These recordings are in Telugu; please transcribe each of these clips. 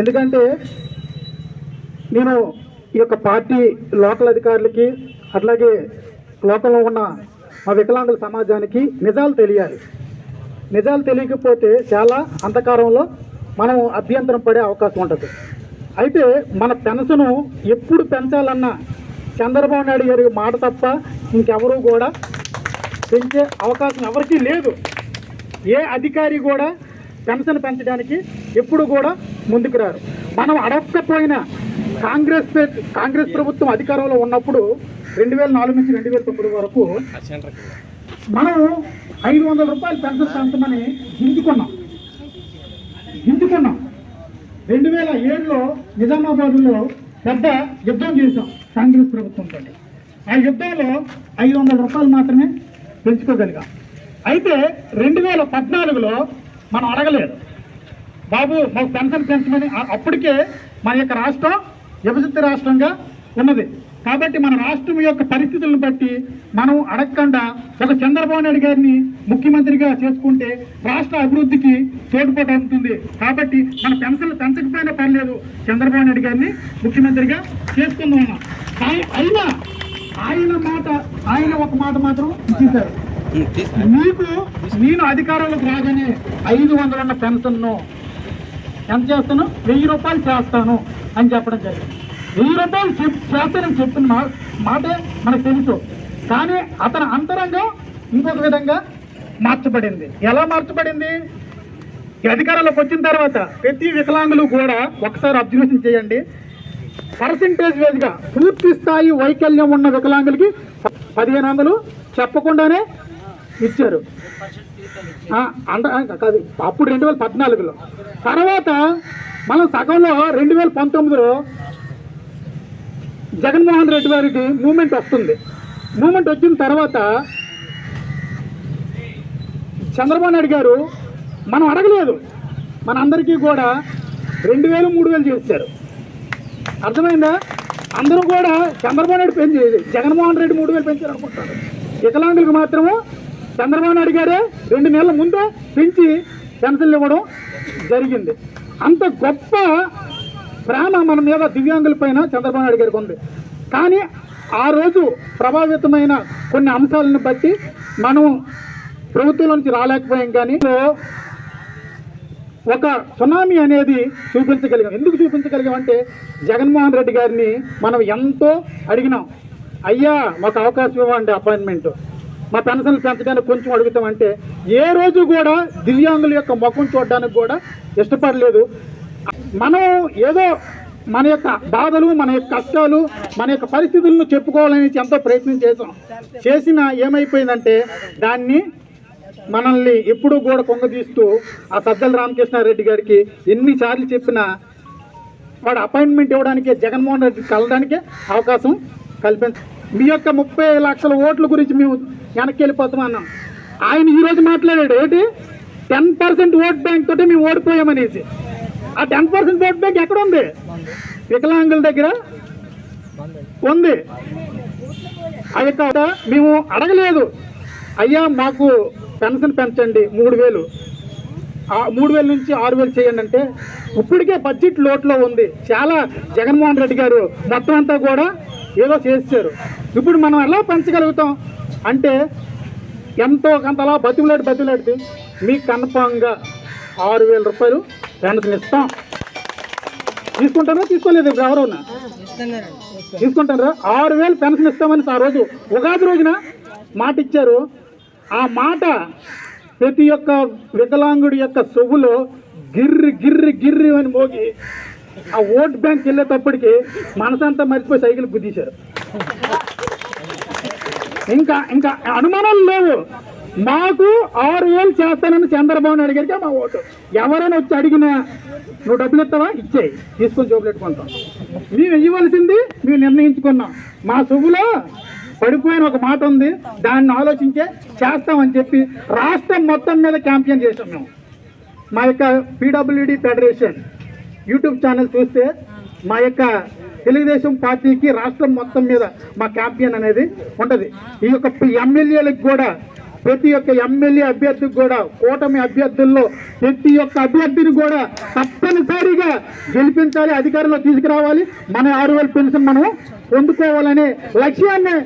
ఎందుకంటే నేను ఈ యొక్క పార్టీ లోకల్ అధికారులకి అట్లాగే లోకల్లో ఉన్న మా వికలాంగుల సమాజానికి నిజాలు తెలియాలి. నిజాలు తెలియకపోతే చాలా అంధకారంలో మనం అభ్యంతరం పడే అవకాశం ఉంటుంది. అయితే మన పెన్షను ఎప్పుడు పెంచాలన్నా చంద్రబాబు నాయుడు గారి మాట తప్ప ఇంకెవరూ కూడా పెంచే అవకాశం ఎవరికీ లేదు. ఏ అధికారి కూడా పెన్షన్ పెంచడానికి ఎప్పుడు కూడా ముందుకు రారు. మనం అడగకపోయినా కాంగ్రెస్ కాంగ్రెస్ ప్రభుత్వం అధికారంలో ఉన్నప్పుడు రెండు వేల నాలుగు నుంచి రెండు వేల తొమ్మిది వరకు మనం ఐదు వందల రూపాయలు పెన్షన్ పెంచమని గింజుకున్నాం గింజుకున్నాం రెండు వేల ఏడులో నిజామాబాద్లో పెద్ద యుద్ధం చేశాం కాంగ్రెస్ ప్రభుత్వంతో ఆ యుద్ధంలో ఐదు వందల రూపాయలు మాత్రమే పెంచుకోగలిగాం. అయితే రెండు వేల పద్నాలుగులో మనం అడగలేదు. బాబు మాకు పెన్షన్ పెంచమని అప్పటికే మన యొక్క రాష్ట్రం విభజిత రాష్ట్రంగా ఉన్నది. కాబట్టి మన రాష్ట్రం యొక్క పరిస్థితులను బట్టి మనం అడగకుండా ఒక చంద్రబాబు నాయుడు గారిని ముఖ్యమంత్రిగా చేసుకుంటే రాష్ట్ర అభివృద్ధికి తోడ్పాటు అవుతుంది కాబట్టి మన పెన్షన్లు పెంచకపోయినా పర్లేదు చంద్రబాబు నాయుడు గారిని ముఖ్యమంత్రిగా చేసుకుందాం అన్నాం. అయినా ఆయన మాట ఆయన ఒక మాట మాత్రం ఇచ్చేశారు. మీకు నేను అధికారంలోకి రాగానే ఐదు వందలు ఉన్న పెన్షన్ను ఎంత చేస్తాను? వెయ్యి రూపాయలు చేస్తాను అని చెప్పడం జరిగింది. వెయ్యి రూపాయలు చెప్ చేస్తానని చెప్పిన మా మాటే మనకు తెలుసు. కానీ అతని అంతరంగం ఇంకొక విధంగా మార్చబడింది. ఎలా మార్చబడింది? అధికారంలోకి వచ్చిన తర్వాత ప్రతి వికలాంగులు కూడా ఒకసారి అబ్జర్వేషన్ చేయండి. పర్సంటేజ్ వేజ్గా పూర్తి స్థాయి వైకల్యం ఉన్న వికలాంగులకి పదిహేను వందలు చెప్పకుండానే ఇచ్చారు. అంటే అంట కాదు అప్పుడు రెండు వేల పద్నాలుగులో. తర్వాత మనం సగంలో రెండు వేల పంతొమ్మిదిలో జగన్మోహన్ రెడ్డి గారికి మూమెంట్ వస్తుంది. మూమెంట్ వచ్చిన తర్వాత చంద్రబాబు నాయుడు గారు మనం అడగలేదు. మన అందరికీ కూడా రెండు వేలు మూడు వేలు చేశారు. అర్థమైందా? అందరూ కూడా చంద్రబాబు నాయుడు పెంచి జగన్మోహన్ రెడ్డి మూడు వేలు పెంచారు అనుకుంటారు వికలాంగులకు మాత్రము చంద్రబాబు నాయుడు గారే రెండు నెలల ముందే పెంచి పెన్షన్లు ఇవ్వడం జరిగింది. అంత గొప్ప ప్రేమ మన మీద దివ్యాంగుల పైన చంద్రబాబు నాయుడు గారికి ఉంది. కానీ ఆ రోజు ప్రభావితమైన కొన్ని అంశాలను బట్టి మనం ప్రభుత్వంలో నుంచి రాలేకపోయాం కానీ ఒక సునామీ అనేది చూపించగలిగాం. ఎందుకు చూపించగలిగామంటే జగన్మోహన్ రెడ్డి గారిని మనం ఎంతో అడిగినాం. అయ్యా మాకు అవకాశం ఇవ్వండి అపాయింట్మెంట్. మా పెన్షన్లు పెంచడానికి కొంచెం అడుగుతామంటే ఏ రోజు కూడా దివ్యాంగుల యొక్క ముఖం చూడడానికి కూడా ఇష్టపడలేదు. మనం ఏదో మన యొక్క బాధలు మన యొక్క కష్టాలు మన యొక్క పరిస్థితులను చెప్పుకోవాలని ఎంతో ప్రయత్నం చేసాం చేసిన ఏమైపోయిందంటే దాన్ని మనల్ని ఎప్పుడూ కూడా కొంగదీస్తూ ఆ సజ్జల రామకృష్ణారెడ్డి గారికి ఎన్నిసార్లు చెప్పినా వాడు అపాయింట్మెంట్ ఇవ్వడానికి జగన్మోహన్ రెడ్డి కలడానికే అవకాశం కల్పించ మీ యొక్క ముప్పై లక్షల ఓట్ల గురించి మేము వెనక్కి వెళ్ళిపోతాం అన్నాం. ఆయన ఈరోజు మాట్లాడాడు ఏంటి? టెన్ పర్సెంట్ ఓట్ బ్యాంక్ తోటి మేము ఓడిపోయామనేసి. ఆ టెన్ పర్సెంట్ ఓట్ బ్యాంక్ ఎక్కడ ఉంది? వికలాంగుల దగ్గర ఉంది. అది కాక మేము అడగలేదు. అయ్యా మాకు పెన్షన్ పెంచండి మూడు వేలు. మూడు వేల నుంచి ఆరు వేలు చేయండి అంటే ఇప్పటికే బడ్జెట్ లోట్లో ఉంది. చాలా జగన్మోహన్ రెడ్డి గారు మొత్తం అంతా కూడా ఏదో చేశారు ఇప్పుడు మనం ఎలా పెంచగలుగుతాం? అంటే ఎంతో కొంతలా బతిమలాడి బతిమలాడితే మీకు కన్ఫామ్గా ఆరు వేల రూపాయలు పెన్షన్ ఇస్తాం. తీసుకుంటారా? తీసుకోలేదు ఎవరన్నా తీసుకుంటారా? ఆరు వేలు పెన్షన్ ఇస్తామని ఆ రోజు ఉగాది రోజున మాట ఇచ్చారు. ఆ మాట ప్రతి ఒక్క వికలాంగుడి యొక్క సొవ్వులో గిర్రి గిర్రి గిర్రి అని మోగి ఆ ఓట్ బ్యాంక్ వెళ్ళేటప్పటికి మనసంతా మర్చిపోయి సైకిల్ గుద్దీశారు. ఇంకా ఇంకా అనుమానాలు లేవు. మాకు ఆరు వేలు చేస్తానని చంద్రబాబు నాయుడు గారికి మా ఓటు. ఎవరైనా వచ్చి అడిగినా నువ్వు డబ్బులు ఇస్తావా? ఇచ్చేయి. తీసుకొని జోబులు పెట్టుకుంటాం. మేము ఇవ్వవలసింది మేము నిర్ణయించుకున్నాం. మా సొమ్ములో పడిపోయిన ఒక మాట ఉంది. దాన్ని ఆలోచించే చేస్తామని చెప్పి రాష్ట్రం మొత్తం మీద క్యాంపెయిన్ చేసాం మేము. మా యొక్క పీడబ్ల్యూడి ఫెడరేషన్ యూట్యూబ్ ఛానల్ చూస్తే మా యొక్క తెలుగుదేశం పార్టీకి రాష్ట్రం మొత్తం మీద మా క్యాంపెయిన్ అనేది ఉంటుంది. ఈ యొక్క ఎమ్మెల్యేలకు కూడా ప్రతి ఒక్క ఎమ్మెల్యే అభ్యర్థికి కూడా కూటమి అభ్యర్థుల్లో ప్రతి ఒక్క అభ్యర్థిని కూడా తప్పనిసరిగా గెలిపించాలి అధికారంలో తీసుకురావాలి. మన ఆరు వేల పెన్షన్ మనం పొందుకోవాలనే లక్ష్యాన్ని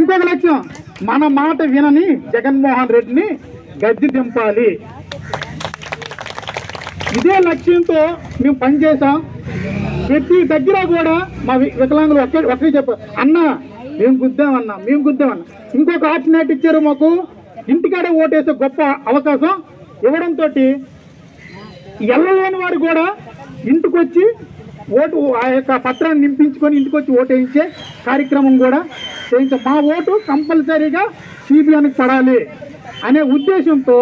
ఇంకొక లక్ష్యం మన మాట వినని జగన్మోహన్ రెడ్డిని గద్దె దింపాలి. ఇదే లక్ష్యంతో మేము పనిచేసాం ప్రతి దగ్గర కూడా మా వికలాంగులు ఒకే ఒకే చెప్పారు అన్న మేము గుద్దామన్నా మేము గుద్దామన్నా. ఇంకొక ఆప్షనేట్ ఇచ్చారు మాకు. ఇంటికాడే ఓటేసే గొప్ప అవకాశం ఇవ్వడంతో ఎల్లలేని వారు కూడా ఇంటికొచ్చి ఓటు ఆ యొక్క పత్రాన్ని నింపించుకొని ఇంటికొచ్చి ఓటు వేయించే కార్యక్రమం కూడా చేయించాం మా ఓటు కంపల్సరీగా సిబిఐకి పడాలి అనే ఉద్దేశంతో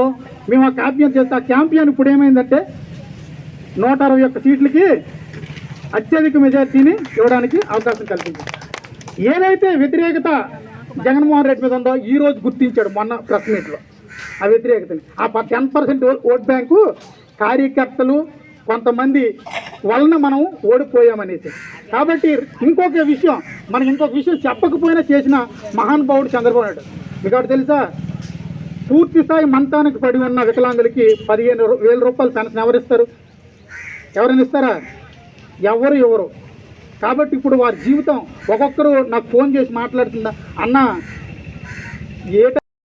మేము ఆ క్యాంపియన్ చేస్తే ఆ క్యాంపియన్ ఇప్పుడు ఏమైందంటే నూట అరవై ఒక్క సీట్లకి అత్యధిక మెజార్టీని ఇవ్వడానికి అవకాశం కల్పించింది. ఏదైతే వ్యతిరేకత జగన్మోహన్ రెడ్డి మీద ఉందో ఈ రోజు గుర్తించాడు మొన్న ప్రెస్ మీట్లో ఆ వ్యతిరేకతని. ఆ టెన్ పర్సెంట్ ఓట్ బ్యాంకు కార్యకర్తలు కొంతమంది వలన మనం ఓడిపోయామనేసి. కాబట్టి ఇంకొక విషయం మనకి ఇంకొక విషయం చెప్పకపోయినా చేసిన మహానుభావుడు చంద్రబాబు నాయుడు. మీకు ఒకటి తెలుసా? పూర్తి స్థాయి మంతానికి పడి ఉన్న వికలాంగులకి పదిహేను వేల రూపాయలు పెన్షన్ ఎవరిస్తారు? ఎవరైనా ఇస్తారా? ఎవరు ఎవరు? కాబట్టి ఇప్పుడు వారి జీవితం ఒక్కొక్కరు నాకు ఫోన్ చేసి మాట్లాడుతుందా? అన్న ఏ